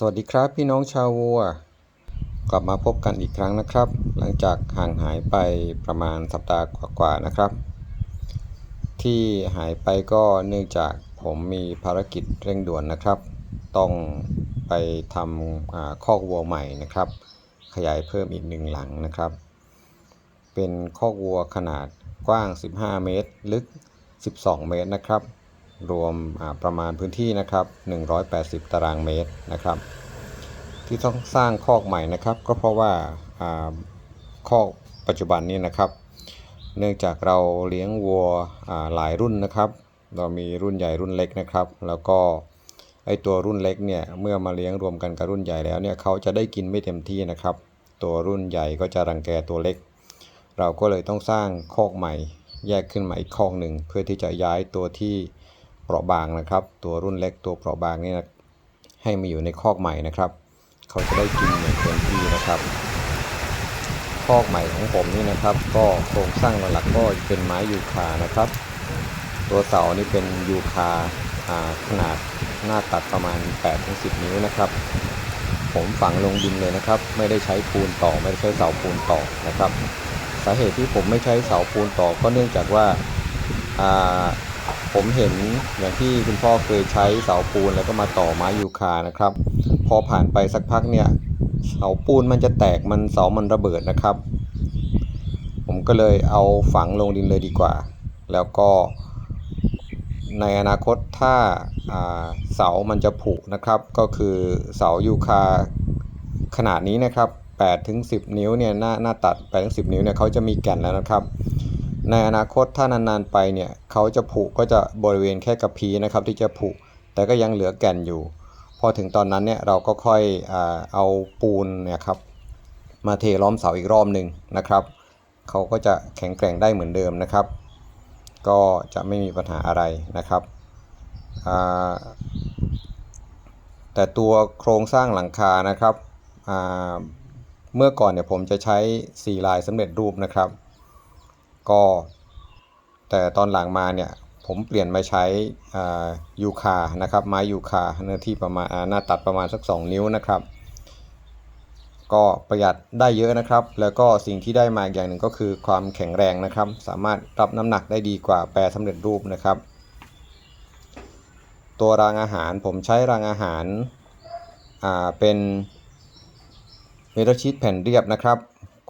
สวัสดีครับพี่น้องชาววัว กลับมาพบกันอีกครั้งนะครับ หลังจากห่างหายไปประมาณสัปดาห์กว่าๆนะครับ ที่หายไปก็เนื่องจากผมมีภารกิจเร่งด่วนนะครับ ต้องไปทำอคอกวัวใหม่นะครับ ขยายเพิ่มอีกหนึ่งหลังนะครับ เป็นคอกวัวขนาดกว้าง 15 เมตร ลึก 12 เมตรนะครับ รวมประมาณพื้นที่นะครับ 180 ตารางเมตรนะครับ ที่ต้องสร้างคอกใหม่นะครับ ก็เพราะว่าคอกปัจจุบันนี้นะครับ เนื่องจากเราเลี้ยงวัวหลายรุ่นนะครับ เรามีรุ่นใหญ่รุ่นเล็กนะครับ แล้วก็ไอตัวรุ่นเล็กเนี่ยเมื่อมาเลี้ยงรวมกันกับรุ่นใหญ่แล้วเนี่ยเขาจะได้กินไม่เต็มที่นะครับ ตัวรุ่นใหญ่ก็จะรังแกตัวเล็ก เราก็เลยต้องสร้างคอกใหม่ แยกขึ้นมาอีกคอกหนึ่งเพื่อที่จะย้ายตัวที่ เปราะบางนะครับ ตัวรุ่นเล็กตัวเปราะบางนี่นะให้มาอยู่ในคอกใหม่นะครับ เขาจะได้กินอย่างเต็มที่นะครับคอกใหม่ของผมนี่นะครับ ก็โครงสร้างหลักก็เป็นไม้ยูคานะครับ ตัวเสานี่เป็นยูคาาขนาดหน้าตัดประมาณ 8-10 นิ้วนะครับ ผมฝังลงดินเลยนะครับ ไม่ได้ใช้ปูนต่อไม่ได้ใช้เสาปูนต่อนะครับ สาเหตุที่ผมไม่ใช้เสาปูนต่อก็เนื่องจากว่าอ่า ผมเห็นอย่างที่คุณพ่อเคยใช้เสาปูนแล้วก็มาต่อไม้ยูคานะครับ พอผ่านไปสักพักเนี่ยเสาปูนมันจะแตกมันเสามันระเบิดนะครับ ผมก็เลยเอาฝังลงดินเลยดีกว่า แล้วก็ในอนาคตถ้าเสามันจะผุนะครับ ก็คือเสายูคาขนาดนี้นะครับ8ถึง10 นิ้วเนี่ยหน้าหน้าตัด8ถึง10 นิ้วเนี่ยเขาจะมีแก่นแล้วนะครับ ในอนาคตถ้านานๆไปเนี่ยเขาจะผุก็จะบริเวณแค่กระพีนะครับที่จะผุแต่ก็ยังเหลือแก่นอยู่ พอถึงตอนนั้นเนี่ยเราก็ค่อยอเอาปูนเนี่ยครับมาเทล้อมเสาอีกรอบหนึ่งนะครับเขาก็จะแข็งแกร่งได้เหมือนเดิมนะครับ ก็จะไม่มีปัญหาอะไรนะครับแต่ตัวโครงสร้างหลังคานะครับเมื่อก่อนเนี่ยผมจะใช้สีลายสำเร็จรูปนะครับ ก็ แต่ตอนหลังมาเนี่ยผมเปลี่ยนมาใช้ยูคานะครับไม้ยูคาเนื้อที่ประมาณหน้าตัดประมาณสัก 2 นิ้วนะครับ ก็ประหยัดได้เยอะนะครับ แล้วก็สิ่งที่ได้มาอย่างหนึ่งก็คือความแข็งแรงนะครับ สามารถรับน้ำหนักได้ดีกว่าแปรสำเร็จรูปนะครับ ตัวรางอาหารผมใช้รางอาหาราเป็นเมทัลชีตแผ่นเรียบนะครับ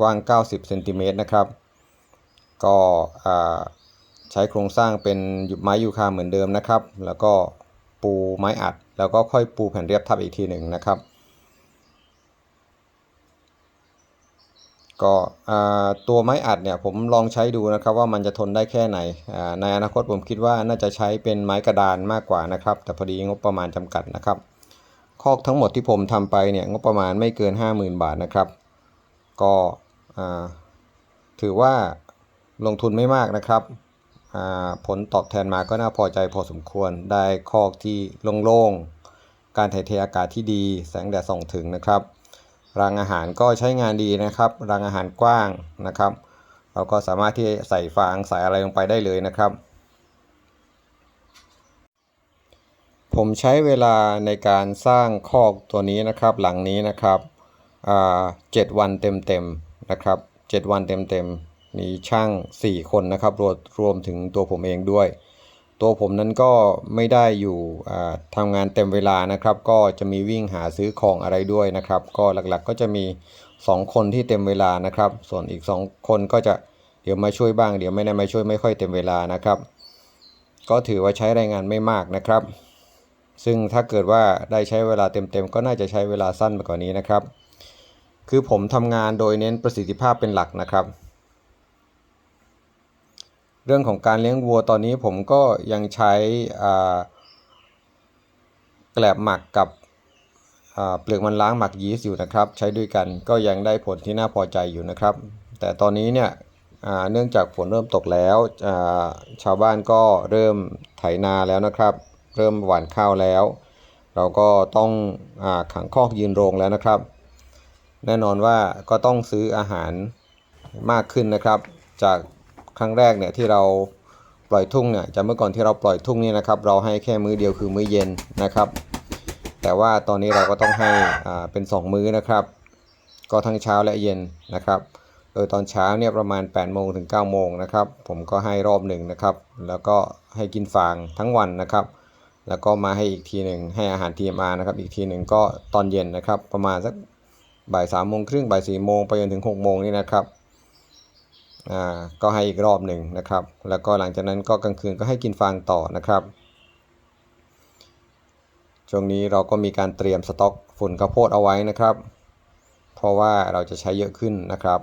กว้าง 90เซนติเมตรนะครับ ก็ใช้โครงสร้างเป็นไม้ยูคาเหมือนเดิมนะครับ แล้วก็ปูไม้อัด แล้วก็ค่อยปูแผ่นเรียบทับอีกทีหนึ่งนะครับ ก็ตัวไม้อัดเนี่ยผมลองใช้ดูนะครับว่ามันจะทนได้แค่ไหน ในอนาคตผมคิดว่าน่าจะใช้เป็นไม้กระดานมากกว่านะครับ แต่พอดีงบประมาณจำกัดนะครับคอกทั้งหมดที่ผมทำไปเนี่ยงบประมาณไม่เกิน 50,000 บาทนะครับ ก็ถือว่า ลงทุนไม่มากนะครับอ่าผลตอบแทนมาก็น่าพอใจพอสมควร ได้คอกที่โล่งๆ การถ่ายเทอากาศที่ดี แสงแดดส่องถึงนะครับรางอาหารก็ใช้งานดีนะครับรางอาหารกว้างนะครับ เราก็สามารถที่ใส่ฟางใส่อะไรลงไปได้เลยนะครับ ผมใช้เวลาในการสร้างคอกตัวนี้นะครับ หลังนี้นะครับอ่าเจ็ดวันเต็มๆนะครับเจ็ดวันเต็มๆ มีช่าง 4 คนนะครับรวมรวมถึงตัวผมเองด้วย ตัวผมนั้นก็ไม่ได้อยู่อ่าทำงานเต็มเวลานะครับ ก็จะมีวิ่งหาซื้อของอะไรด้วยนะครับ ก็หลักๆก็จะมี 2 คนที่เต็มเวลานะครับ ส่วนอีก 2 คนก็จะเดี๋ยวมาช่วยบ้าง เดี๋ยวไม่ได้มาช่วยไม่ค่อยเต็มเวลานะครับ ก็ถือว่าใช้แรงงานไม่มากนะครับ ซึ่งถ้าเกิดว่าได้ใช้เวลาเต็มๆ ก็น่าจะใช้เวลาสั้นไปกว่านี้นะครับ คือผมทำงานโดยเน้นประสิทธิภาพเป็นหลักนะครับ เรื่องของการเลี้ยงวัวตอนนี้ผมก็ยังใช้แกลบหมักกับเปลือกมันล้างหมักยีสต์อยู่นะครับ ใช้ด้วยกันก็ยังได้ผลที่น่าพอใจอยู่นะครับ แต่ตอนนี้เนี่ยเนื่องจากฝนเริ่มตกแล้วชาวบ้านก็เริ่มไถนาแล้วนะครับ เริ่มหว่านข้าวแล้ว เราก็ต้องอขังคอกยืนโรงแล้วนะครับ แน่นอนว่าก็ต้องซื้ออาหารมากขึ้นนะครับ จาก ครั้งแรกเนี่ยที่เราปล่อยทุ่งเนี่ยจากเมื่อก่อนที่เราปล่อยทุ่งนี่นะครับ เราให้แค่มื้อเดียวคือมื้อเย็นนะครับ แต่ว่าตอนนี้เราก็ต้องให้อ่าเป็น 2 มื้อนะครับ ก็ทั้งเช้าและเย็นนะครับโดยตอนเช้าเนี่ยประมาณ8โมงถึง9โมงนะครับ ผมก็ให้รอบหนึ่งนะครับ แล้วก็ให้กินฟางทั้งวันนะครับ แล้วก็มาให้อีกทีหนึ่งให้อาหาร TMR นะครับ อีกทีหนึ่งก็ตอนเย็นนะครับ ประมาณสักบ่ายสามโมงครึ่งบ่ายสี่โมงไปจนถึง6โมงนี่นะครับ ก็ให้อีกรอบหนึ่งนะครับ แล้วก็หลังจากนั้นก็กลางคืนก็ให้กินฟางต่อนะครับ ช่วงนี้เราก็มีการเตรียมสต็อกฝุ่นข้าวโพดเอาไว้นะครับ เพราะว่าเราจะใช้เยอะขึ้นนะครับ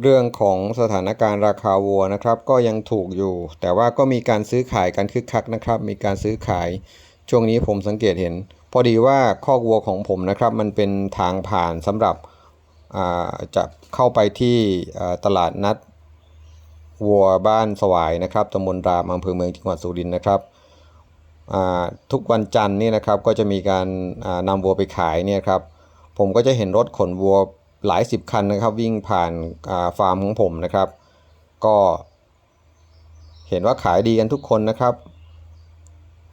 เรื่องของสถานการณ์ราคาวัวนะครับ ก็ยังถูกอยู่ แต่ว่าก็มีการซื้อขายกันคึกคักนะครับ มีการซื้อขายช่วงนี้ผมสังเกตเห็น พอดีว่าคอกวัวของผมนะครับ มันเป็นทางผ่านสำหรับ จะเข้าไปที่ตลาดนัดวัวบ้านสวายนะครับตำบลรามอำเภอเมืองจังหวัดสุรินทร์นะครับทุกวันจันทร์นี่นะครับก็จะมีการอ่านำวัวไปขายเนี่ยครับผมก็จะเห็นรถขนวัวหลายสิบคันนะครับ วิ่งผ่านาฟาร์มของผมนะครับ ก็เห็นว่าขายดีกันทุกคนนะครับ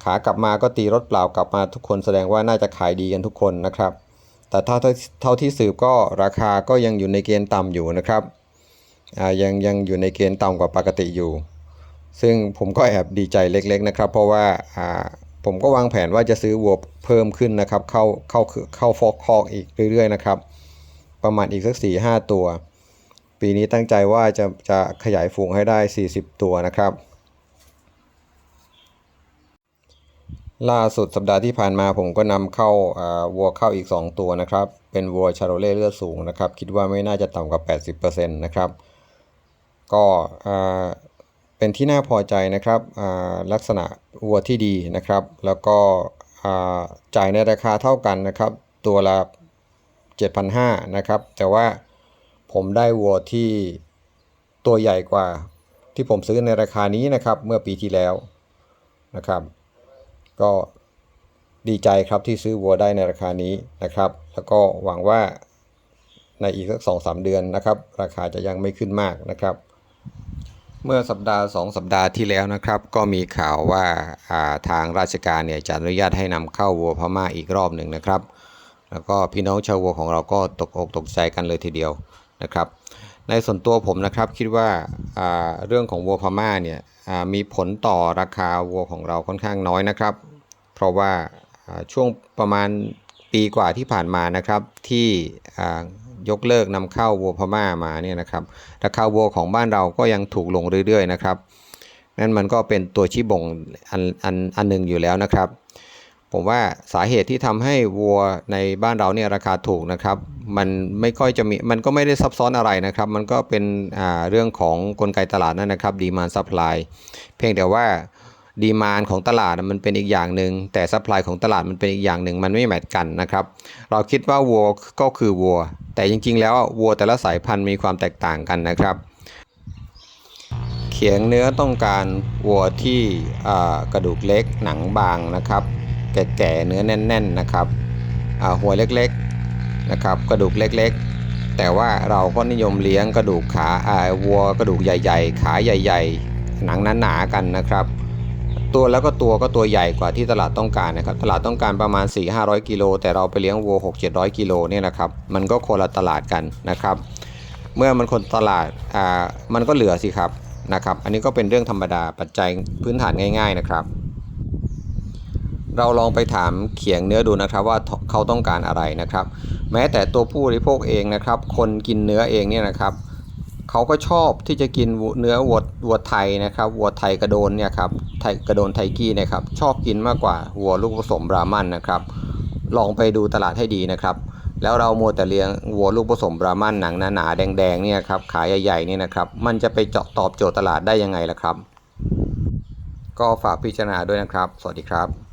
ขากลับมาก็ตีรถเปล่ากลับมาทุกคนแสดงว่าน่าจะขายดีกันทุกคนนะครับ แต่เท่าเท่าที่สืบก็ราคาก็ยังอยู่ในเกณฑ์ต่ำอยู่นะครับอ่ายังยังอยู่ในเกณฑ์ต่ำกว่าปกติอยู่ ซึ่งผมก็แอบดีใจเล็ก ๆนะครับ เพราะว่าอ่าผมก็วางแผนว่าจะซื้อวัวเพิ่มขึ้นนะครับ เข้าเข้าเข้าฟอกคอกอีกเรื่อยๆนะครับ ประมาณอีกสัก4ี่ห้าตัว ปีนี้ตั้งใจว่าจะจะขยายฝูงให้ได้ 40 ตัวนะครับ ล่าสุดสัปดาห์ที่ผ่านมาผมก็นำเข้าวัวเข้าอีก 2 ตัวนะครับ เป็นวัวชาโรเล่เลือดสูงนะครับ คิดว่าไม่น่าจะต่ำกว่า 80%นะครับ ก็เป็นที่น่าพอใจนะครับลักษณะวัวที่ดีนะครับ แล้วก็จ่ายในราคาเท่ากันนะครับ ตัวละ 7,500นะครับ แต่ว่าผมได้วัวที่ตัวใหญ่กว่าที่ผมซื้อในราคานี้นะครับ เมื่อปีที่แล้วนะครับ ก็ดีใจครับที่ซื้อวัวได้ในราคานี้นะครับ แล้วก็หวังว่าในอีกสักสองสามเดือนนะครับ ราคาจะยังไม่ขึ้นมากนะครับ เมื่อสัปดาห์สองสัปดาห์ที่แล้วนะครับ ก็มีข่าวว่าาทางราชการเนี่ยจะอนุญาตให้นำเข้าวัวพม่าอีกรอบหนึ่งนะครับ แล้วก็พี่น้องชาววัวของเราก็ตกอกตกใจกันเลยทีเดียวนะครับ ในส่วนตัวผมนะครับคิดว่าเรื่องของวัวพม่าเนี่ยมีผลต่อราคาวัวของเราค่อนข้างน้อยนะครับ เพราะว่าช่วงประมาณปีกว่าที่ผ่านมานะครับที่ยกเลิกนำเข้าวัวพม่ามาเนี่ยนะครับราคาวัวของบ้านเราก็ยังถูกลงเรื่อยๆนะครับนั่นมันก็เป็นตัวชี้บ่งอันอันอันหนึ่งอยู่แล้วนะครับ ผมว่าสาเหตุที่ทำให้วัวในบ้านเราเนี่ยราคาถูกนะครับ มันไม่ค่อยจะมีมันก็ไม่ได้ซับซ้อนอะไรนะครับ มันก็เป็นเรื่องของกลไกตลาดนั่นนะครับดีมานซัพพลายเพียงแต่ว่าดีมานของตลาดมันเป็นอีกอย่างหนึ่งแต่ซัพพลายของตลาดมันเป็นอีกอย่างหนึ่งมันไม่แมทกันนะครับ เราคิดว่าวัวก็คือวัว แต่จริงๆ แล้ววัวแต่ละสายพันธุ์มีความแตกต่างกันนะครับ เขียงเนื้อต้องการวัวที่กระดูกเล็กหนังบางนะครับ แก่ๆเนื้อแน่น ๆนะครับหัวเล็กๆ นะครับกระดูกเล็กๆ แต่ว่าเราก็นิยมเลี้ยงกระดูกขาอ่าวัวกระดูกใหญ่ ๆ ขาใหญ่ ๆ หนังหนาๆกันนะครับ ตัวแล้วก็ตัวก็ตัวใหญ่กว่าที่ตลาดต้องการนะครับตลาดต้องการประมาณ 4-500กิโลแต่เราไปเลี้ยงวัว6-700กิโลเนี่ยนะครับมันก็คนละตลาดกันนะครับ เมื่อมันคนตลาดอ่ามันก็เหลือสิครับนะครับ อันนี้ก็เป็นเรื่องธรรมดาปัจจัยพื้นฐานง่าย ๆนะครับเราลองไปถามเขียงเนื้อดูนะครับว่า เขาต้องการอะไรนะครับ แม้แต่ตัวผู้บริโภคเองนะครับ คนกินเนื้อเองเนี่ยนะครับเขาก็ชอบที่จะกินเนื้อวัววัวไทยนะครับวัวไทยกระโดนเนี่ยครับไทยกระโดนไทกี้นะครับชอบกินมากกว่าวัวลูกผสมบราหมันนะครับ ลองไปดูตลาดให้ดีนะครับ แล้วเรามัวแต่เลี้ยงวัวลูกผสมบราหมันหนังหนาๆแดงๆเนี่ยครับขายใหญ่ๆเนี่ยนะครับมันจะไปเจาะตอบโจทย์ตลาดได้ยังไงล่ะครับ ก็ฝากพิจารณาด้วยนะครับ สวัสดีครับ